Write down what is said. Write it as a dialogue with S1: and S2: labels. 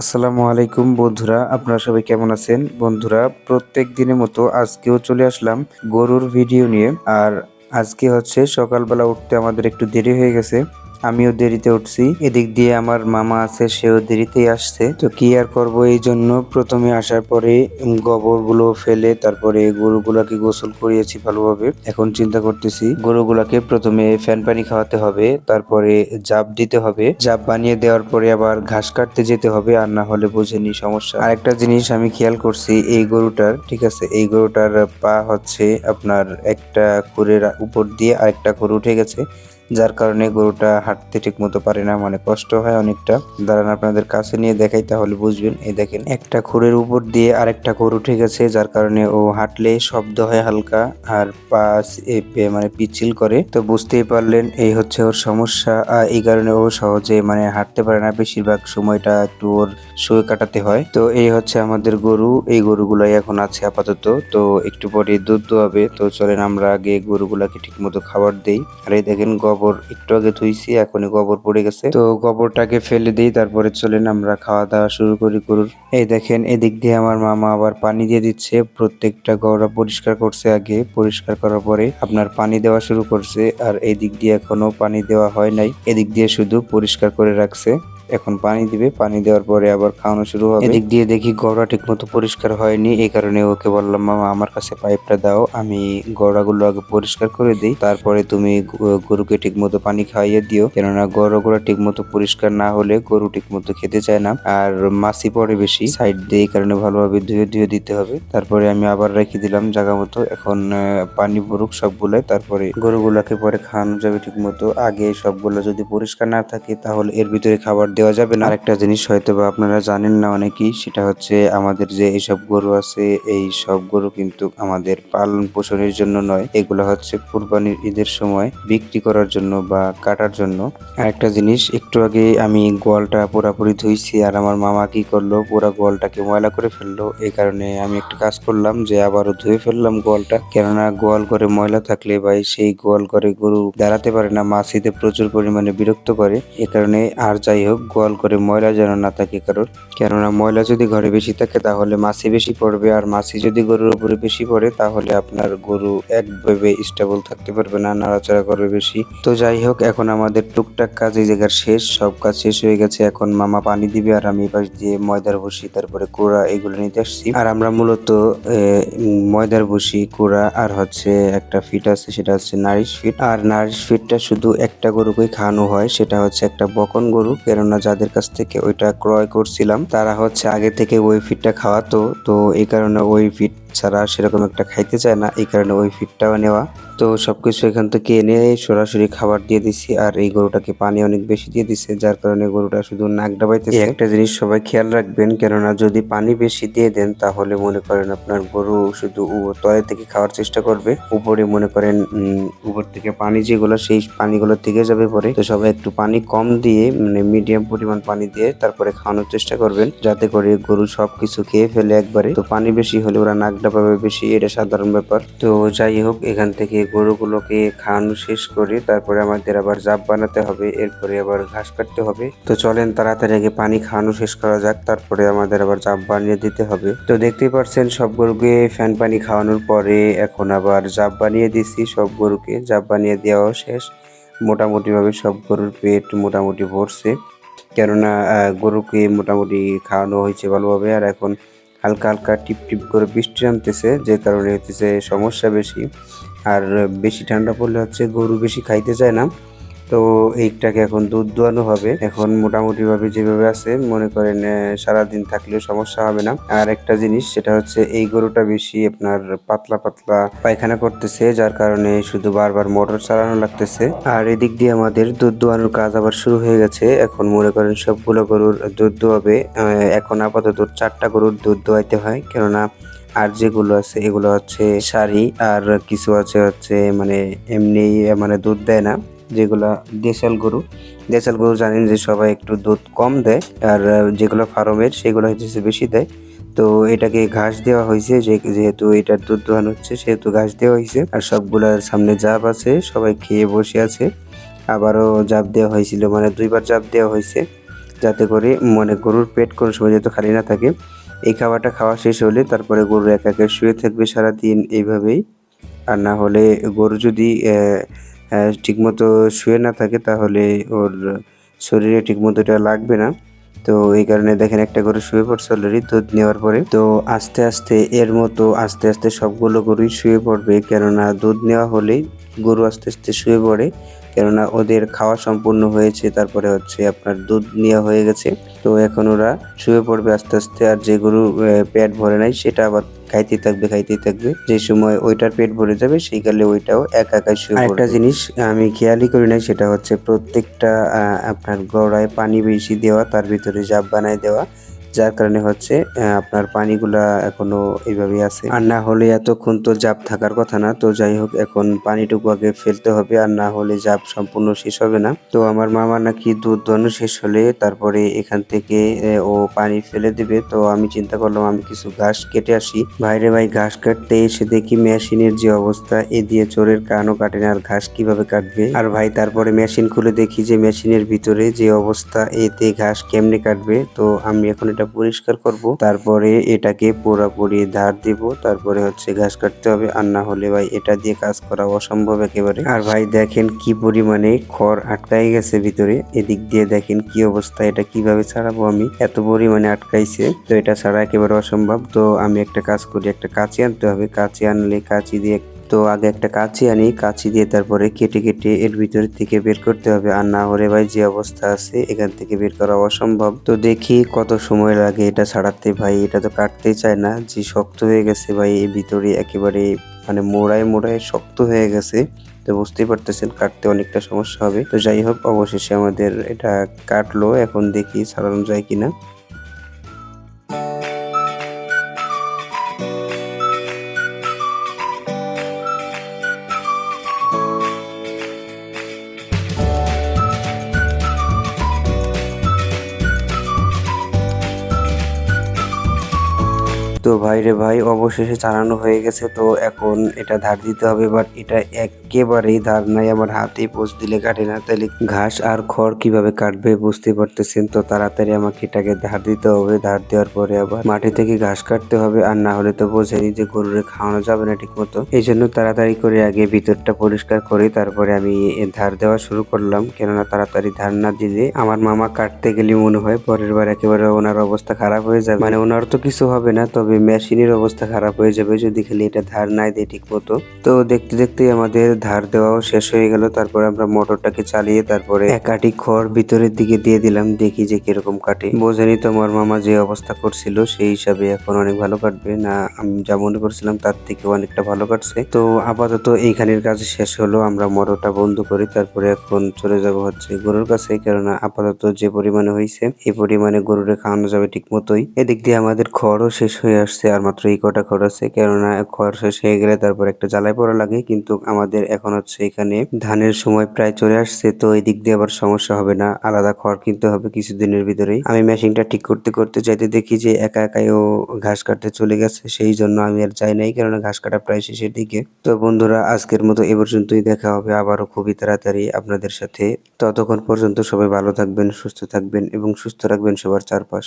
S1: আসসালামু আলাইকুম বন্ধুরা, আপনারা সবাই কেমন আছেন? বন্ধুরা, প্রত্যেক দিনের মতো আজকেও চলে আসলাম গরুর ভিডিও নিয়ে। আর আজকে হচ্ছে সকালবেলা উঠতে আমাদের একটু দেরি হয়ে গেছে। আমিও দেরিতে উঠছি। এদিক দিয়ে আমার মামা আছে, সেও দেরিতেই আসছে। তো কি আর করব এই জন্য? প্রথমে আসার পরে গোবরগুলো ফেলে তারপরে গরুগুলাকে গোসল করিয়েছি ভালোভাবে। এখন চিন্তা করতেছি, গরুগুলাকে প্রথমে ফ্যান পানি খাওয়াতে হবে, তারপরে জাপ দিতে হবে। জাপ বানিয়ে দেওয়ার পরে আবার ঘাস কাটতে যেতে হবে, আর না হলে বুঝেনি সমস্যা। আরেকটা জিনিস আমি খেয়াল করছি এই গরুটার, ঠিক আছে? এই গরুটার পা হচ্ছে আপনার একটা খুরের উপর দিয়ে আরেকটা খুর উঠে গেছে। যার কারণে গরুটা হাঁটতে ঠিক মতো পারে না মানে কষ্ট হয় অনেকটা। দাঁড়ান, আপনাদের কাছে নিয়ে দেখাই তাহলে বুঝবেন। এই দেখেন, একটা খুরের উপর দিয়ে আরেকটা খুর উঠে গেছে, যার কারণে ও হাঁটলে শব্দ হয় হালকা আর পা এ পে- মানে পিচ্ছিল করে। তো বুঝতেই পারলেন, এই হচ্ছে ওর সমস্যা। আর এই কারণে ও সহজে মানে হাঁটতে পারে না। বেশিরভাগ সময়টা একটু ওর শুয়ে কাটাতে হয়। তো এই হচ্ছে আমাদের গরু। এই গরুগুলাই এখন আছে আপাতত। তো একটু পরে দুধ দোয়াবে। তো চলেন আমরা আগে গরুগুলাকে ঠিক মতো খাবার দেই। আর এই দেখেন গোবর একটু আগে ধুইছি, এখনই গোবর পড়ে গেছে। তো গোবরটাকে ফেলে দিই, তারপরে চলেন আমরা খাওয়া দাওয়া শুরু করি গরুর। এই দেখেন, এদিক দিয়ে আমার মামা আবার পানি দিয়ে দিচ্ছে, প্রত্যেকটা গরুরা পরিষ্কার করছে আগে, পরিষ্কার করার পরে আপনার পানি দেওয়া শুরু করছে, আর এদিক দিক দিয়ে এখনও পানি দেওয়া হয় নাই, এদিক দিয়ে শুধু পরিষ্কার করে রাখছে। এখন পানি দিবে। পানি দেওয়ার পরে আবার খাওয়ানো শুরু হবে। এদিক দিয়ে দেখি গড়া ঠিক মতো পরিষ্কার হয়নি। এই কারণে ওকে বললাম, মামা, আমার কাছে পাইপটা দাও। আমি গড়াগুলো আগে পরিষ্কার করে দিই। তারপরে তুমি গরুকে ঠিক মতো পানি খাইয়ে দিও। কেননা গড়াগুলো ঠিক মতো পরিষ্কার না হলে গরু ঠিক মতো খেতে চায় না। আর মাছি পড়ে বেশি। সাইড দিয়ে এই কারণে ভালোভাবে ধুয়ে ধুয়ে দিতে হবে। তারপরে আমি আবার রেখে দিলাম জায়গা মতো। এখন পানি পড়ুক সবগুলাই। তারপরে গরুগুলাকে পরে খাওয়ানো যাবে ঠিক মতো আগে সবগুলো যদি পরিষ্কার না থাকে, তাহলে এর ভিতরে খাবার দেওয়া যাবে না। আরেকটা জিনিস হয়তো বা আপনারা জানেন না অনেকেই, সেটা হচ্ছে আমাদের যে এইসব গরু আছে, এই সব গরু কিন্তু আমাদের পালন পোষণের জন্য নয়। এগুলো হচ্ছে কুরবানির ঈদের সময় বিক্রি করার জন্য বা কাটার জন্য। আরেকটা জিনিস, একটু আগে আমি গোয়ালটা পুরাপুরি ধুইছি আর আমার মামা কি করল, পুরা গোয়ালটাকে ময়লা করে ফেলল। এই কারণে আমি একটা কাজ করলাম যে আবারও ধুয়ে ফেললাম গোয়ালটা। কেননা গোয়াল করে ময়লা থাকলে ভাই সেই গোয়াল করে গরু দাঁড়াতে পারে না মাছিতে প্রচুর পরিমাণে বিরক্ত করে। এ কারণে আর যাই হোক গোয়াল করে ময়লা যেন না থাকে কারোর। কেননা ময়লা যদি ঘরে বেশি থাকে, তাহলে মাছি বেশি পড়বে। আর মাছি যদি গরুর উপরে বেশি পড়ে, তাহলে আপনার গরু একভাবে স্টেবল থাকতে পারবে না, নাড়াচাড়া করবে বেশি। তো যাই হোক, এখন আমাদের টুকটাক কাজ, এই জায়গার শেষ। সব কাজ শেষ হয়ে গেছে। এখন মামা পানি দিবে, আর আমি পাশ দিয়ে ময়দার বসি, তারপরে কুড়া এগুলো নিতে আসছি। আর আমরা মূলত ময়দার বসি, কুড়া, আর হচ্ছে একটা ফিট আছে, সেটা হচ্ছে নারিশ ফিট। আর নারিশ ফিটটা শুধু একটা গরুকেই খাওয়ানো হয়, সেটা হচ্ছে একটা বকন গরু। কেননা যাদের কাছ থেকে ওইটা ক্রয় করছিলাম, তারা হচ্ছে আগে থেকে ওই ফিটটা খাওয়াতো। তো এই কারণে ওই ফিট ছাড়া সেরকম একটা খাইতে চায় না, এই কারণে ওই ফিটটাও নেওয়া। তো সবকিছু এখান থেকে এনে সরাসরি খাবার দিয়ে দিছি আর এই গরুটাকে পানি অনেক বেশি দিয়ে দিছে, যার কারণে গরুটা শুধু নাক ডাবাইতেছে একটা জিনিস সবাই খেয়াল রাখবেন, কেননা যদি পানি বেশি দিয়ে দেন, তাহলে মনে করেন আপনার গরু শুধু তলে থেকে খাওয়ার চেষ্টা করবে। উপরে মনে করেন উপর থেকে পানি যেগুলো, সেই পানিগুলো থেকে যাবে পরে। তো সবাই একটু পানি কম দিয়ে মানে মিডিয়াম পরিমাণ পানি দিয়ে তারপরে খাওয়ানোর চেষ্টা করবেন, যাতে করে গরু সবকিছু খেয়ে ফেলে একবারে। তো পানি বেশি হলে ওরা নাক ডাবাবে বেশি, এটা সাধারণ ব্যাপার। তো যাই হোক, এখান থেকে গরুগুলোকে খাওয়ানো শেষ করে তারপরে আমাদের আবার জাপ বানাতে হবে, এরপরে আবার ঘাস কাটতে হবে। তো চলেন তাড়াতাড়ি আগে পানি খাওয়ানো শেষ করা যাক, তারপরে আমাদের আবার জাপ বানিয়ে দিতে হবে। তো দেখতেই পাচ্ছেন সব গরুকে ফ্যান পানি খাওয়ানোর পরে এখন আবার জাপ বানিয়ে দিছি সব গরুকে। জাপ বানিয়ে দেওয়াও শেষ। মোটামুটিভাবে সব গরুর পেট মোটামুটি ভরছে। কেননা গরুকে মোটামুটি খাওয়ানো হয়েছে ভালোভাবে। আর এখন হালকা হালকা টিপ টিপ করে বৃষ্টি নামতেছে, যে কারণে হচ্ছে সমস্যা বেশি। আর বেশি ঠান্ডা পড়লে হচ্ছে গরু বেশি খাইতে চায় না। তো এইটাকে এখন দুধ দোয়ানো হবে। এখন মোটামুটি ভাবে যেভাবে আছে, মনে করেন সারাদিন থাকলেও সমস্যা হবে না। আর একটা জিনিস, সেটা হচ্ছে এই গরুটা বেশি আপনার পাতলা পাতলা পায়খানা করতেছে, যার কারণে শুধু বারবার মোটর চালানো লাগতেছে। আর এদিক দিয়ে আমাদের দুধ দোয়ানোর কাজ আবার শুরু হয়ে গেছে। এখন মনে করেন সবগুলো গরুর দুধ দোয়াবে। এখন আপাতত চারটা গরুর দুধ দোয়াইতে হয়। কেননা আর যেগুলো আছে, এগুলো হচ্ছে শাড়ি, আর কিছু আছে হচ্ছে মানে এমনি মানে দুধ দেয় না। যেগুলা দেশাল গরু। দেশাল গরু জানেন যে সবাই একটু দুধ কম দেয় আর যেগুলো ফার্মের সেগুলো হচ্ছে বেশি দেয়। তো এটাকে ঘাস দেওয়া হয়েছে যে, যেহেতু এটার দুধ দোহান হচ্ছে, সেহেতু ঘাস দেওয়া হয়েছে আর সবগুলার সামনে জাপ আছে, সবাই খেয়ে বসে আছে। আবারও জাপ দেওয়া হয়েছিল মানে দুইবার জাপ দেওয়া হয়েছে যাতে করে মানে গরুর পেট কোনো সময় যাতে খালি না থাকে, এই খাবারটা খাওয়া শেষ হলে তারপরে গরু একা একা শুয়ে থাকবে সারাদিন এইভাবেই। আর না হলে গরু যদি ঠিকমতো শুয়ে না থাকে, তাহলে ওর শরীরে ঠিকমতো এটা লাগবে না। তো এই কারণে দেখেন একটা গরু শুয়ে পড়ছে অলরেডি দুধ নেওয়ার পরে। তো আস্তে আস্তে এর মতো আস্তে আস্তে সবগুলো গরুই শুয়ে পড়বে, কেননা দুধ নেওয়া হলেই গরু আস্তে আস্তে শুয়ে পড়ে, কেননা ওদের খাওয়া সম্পূর্ণ হয়েছে, তারপরে হচ্ছে আপনার দুধ নেওয়া হয়ে গেছে। তো এখন ওরা শুয়ে পড়বে আস্তে আস্তে, আর যে গরু পেট ভরে নাই, সেটা আবার খাইতেই থাকবে খাইতে থাকবে। যে সময় ওইটার পেট ভরে যাবে সেই কালে ওইটাও একা একা শুয়ে একটা জিনিস আমি খেয়ালই করি নাই সেটা হচ্ছে প্রত্যেকটা আহ, আপনার গড়ায় পানি বেশি দেওয়া তার ভিতরে জাপ বানায় দেওয়া। যার কারণে হচ্ছে আপনার পানিগুলা এখনও এইভাবেই আছে। আর না হলে এতক্ষণ তো জাপ থাকার কথা না, তো যাই হোক, এখন পানিটুকু আগে ফেলতে হবে, আর না হলে জাপ সম্পূর্ণ শেষ হবে না। তো আমার মামা নাকি দুধ দোয়ানো শেষ হলে তারপরে এখান থেকে ও পানি ফেলে দিবে। তো আমি চিন্তা করলাম, আমি কিছু ঘাস কেটে আসি। ভাইরে ভাই, ঘাস কাটতে এসে দেখি মেশিনের যে অবস্থা, এ দিয়ে চোরের কানও কাটে না, আর ঘাস কীভাবে কাটবে? আর ভাই, তারপরে মেশিন খুলে দেখি যে মেশিনের ভিতরে যে অবস্থা, এতে ঘাস কেমনে কাটবে? তো আমি এখন এটা পরিষ্কার করব। তারপরে এটাকে পুরোপুরি ধার দিব। তারপরে হচ্ছে ঘাস কাটতে হবে। আর না হলে ভাই এটা দিয়ে কাজ করা অসম্ভব একেবারে। আর ভাই দেখেন কি পরিমাণে খড় আটকাই গেছে ভিতরে। এদিক দিয়ে দেখেন কি অবস্থা, এটা কীভাবে ছাড়াবো আমি? এত পরিমাণে আটকাইছে। তো এটা ছাড়া একেবারে অসম্ভব। তো আমি একটা কাজ করি, একটা কাঁচি আনতে হবে। কাঁচি আনলে কাঁচি দিয়ে তো আগে একটা কাঁচি আনি, কাঁচি দিয়ে তারপরে কেটে কেটে এর ভিতর থেকে বের করতে হবে। আর না হলে ভাই যে অবস্থা আছে, এখান থেকে বের করা অসম্ভব। তো দেখি কত সময় লাগে এটা ছাড়াতে ভাই, এটা তো কাটতেই চায় না। যে শক্ত হয়ে গেছে ভাই, এর ভিতরে একেবারে মানে মোড়ায় মোড়ায় শক্ত হয়ে গেছে। তো বুঝতেই পারতেছেন, কাটতে অনেকটা সমস্যা হবে। তো যাই হোক, অবশেষে আমাদের এটা কাটলো। এখন দেখি ছাড়ানো যায় কিনা। ভাই রে ভাই, অবশেষে চালানো হয়ে গেছে তো এখন এটা ধার দিতে হবে বাট এটা একেবারেই ধার নাই। আমার হাতেই পোষ দিলে কাটে না তাহলে ঘাস আর খড় কীভাবে কাটবে বুঝতে পারতেছেন তো? তাড়াতাড়ি আমাকে এটাকে ধার দিতে হবে, ধার দেওয়ার পরে আবার মাটি থেকে ঘাস কাটতে হবে, আর না হলে তো বোঝেনি যে গরুরে খাওয়ানো যাবে না ঠিক মতো এই জন্য তাড়াতাড়ি করে আগে ভিতরটা পরিষ্কার করে তারপরে আমি ধার দেওয়া শুরু করলাম, কেননা তাড়াতাড়ি ধার না দিলে আমার মামা কাটতে গেলে মনে হয় পরের বার একেবারে ওনার অবস্থা খারাপ হয়ে যাবে। মানে ওনার তো কিছু হবে না, তবে মেশিনের অবস্থা খারাপ হয়ে যাবে যদি খালি এটা ধার নাই দেয় ঠিক মতো। তো দেখতে দেখতে আমাদের ধার দেওয়াও শেষ হয়ে গেল। তারপরে আমরা মোটরটাকে চালিয়ে তারপরে এক আটি খড় ভিতরের দিকে দিয়ে দিলাম, দেখি যে কীরকম কাটে। বোঝেনি তো আমার মামা যে অবস্থা করছিল, সেই হিসাবে এখন অনেক ভালো কাটবে। না, আমি যা মনে করছিলাম তার থেকে অনেকটা ভালো কাটছে। তো আপাতত এইখানের কাজ শেষ হলো, আমরা মোটরটা বন্ধ করি, তারপরে এখন চলে যাব হচ্ছে গরুর কাছে। কেননা আপাতত যে পরিমাণে হয়েছে এই পরিমাণে গরুরে খাওয়ানো যাবে ঠিক মতোই। এদিক দিয়ে আমাদের খড়ও শেষ হয়ে আসছে। আর মাত্র এই কটা আছে। কেননা খড় শেষ হয়ে গেলে তারপর একটা জ্বালাই পড়া লাগে। কিন্তু আমাদের এখন হচ্ছে এখানে ধানের সময় প্রায় চলে আসছে, তো এই দিক দিয়ে আবার সমস্যা হবে না। আলাদা খড় কিনতে হবে কিছুদিনের ভিতরেই। আমি মেশিনটা ঠিক করতে করতে যাইতে দেখি যে একা একাই ও ঘাস কাটতে চলে গেছে, সেই জন্য আমি আর যাই নাই, কেননা ঘাস কাটা প্রায় শেষের দিকে। তো বন্ধুরা, আজকের মতো এ পর্যন্তই। দেখা হবে আবারও খুবই তাড়াতাড়ি আপনাদের সাথে। ততক্ষণ পর্যন্ত সবাই ভালো থাকবেন, সুস্থ থাকবেন এবং সুস্থ রাখবেন সবার চারপাশ।